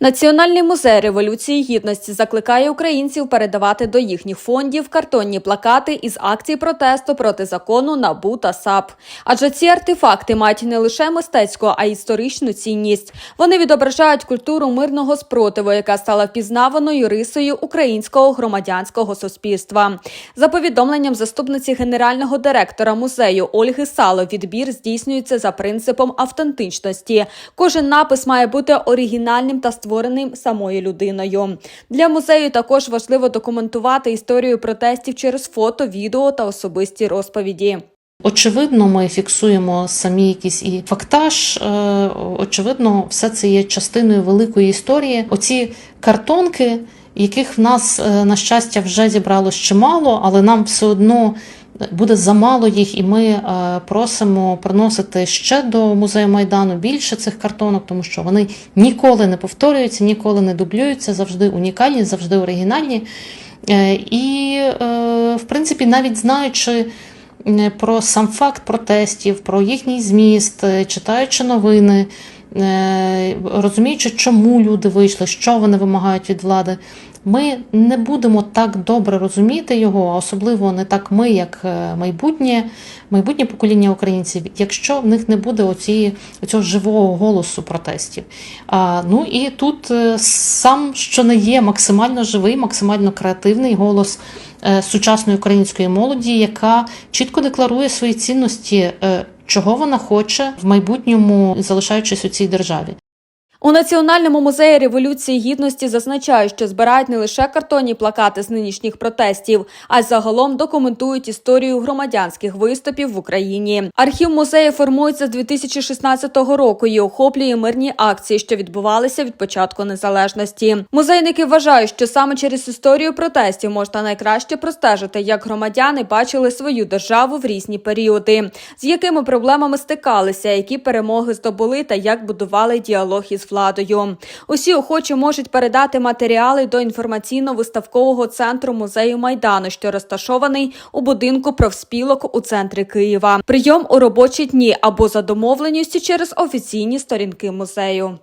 Національний музей революції гідності закликає українців передавати до їхніх фондів картонні плакати із акцій протесту проти закону НАБУ та САП. Адже ці артефакти мають не лише мистецьку, а й історичну цінність. Вони відображають культуру мирного спротиву, яка стала впізнаваною рисою українського громадянського суспільства. За повідомленням заступниці генерального директора музею Ольги Сало, відбір здійснюється за принципом автентичності. Кожен напис має бути оригінальним та створеним самою людиною. Для музею також важливо документувати історію протестів через фото, відео та особисті розповіді. Очевидно, ми фіксуємо самі якийсь і фактаж. Е, Очевидно, все це є частиною великої історії. Оці картонки, яких в нас, е, на щастя, вже зібралось чимало, але нам все одно буде замало їх, і ми е, просимо приносити ще до музею Майдану більше цих картонок, тому що вони ніколи не повторюються, ніколи не дублюються, завжди унікальні, завжди оригінальні. Е, І, в принципі, навіть знаючи про сам факт протестів, про їхній зміст, читаючи новини, розуміючи, чому люди вийшли, що вони вимагають від влади, ми не будемо так добре розуміти його, особливо не так ми, як е, майбутнє, майбутнє покоління українців, якщо в них не буде оці, оцього живого голосу протестів. А, ну і тут е, сам, що не є максимально живий, максимально креативний голос е, сучасної української молоді, яка чітко декларує свої цінності, е, чого вона хоче в майбутньому, залишаючись у цій державі. У Національному музеї революції гідності зазначають, що збирають не лише картонні плакати з нинішніх протестів, а й загалом документують історію громадянських виступів в Україні. Архів музею формується з 2016 року і охоплює мирні акції, що відбувалися від початку незалежності. Музейники вважають, що саме через історію протестів можна найкраще простежити, як громадяни бачили свою державу в різні періоди, з якими проблемами стикалися, які перемоги здобули та як будували діалог із владою. Усі охочі можуть передати матеріали до інформаційно-виставкового центру музею Майдану, що розташований у будинку профспілок у центрі Києва. Прийом у робочі дні або за домовленістю через офіційні сторінки музею.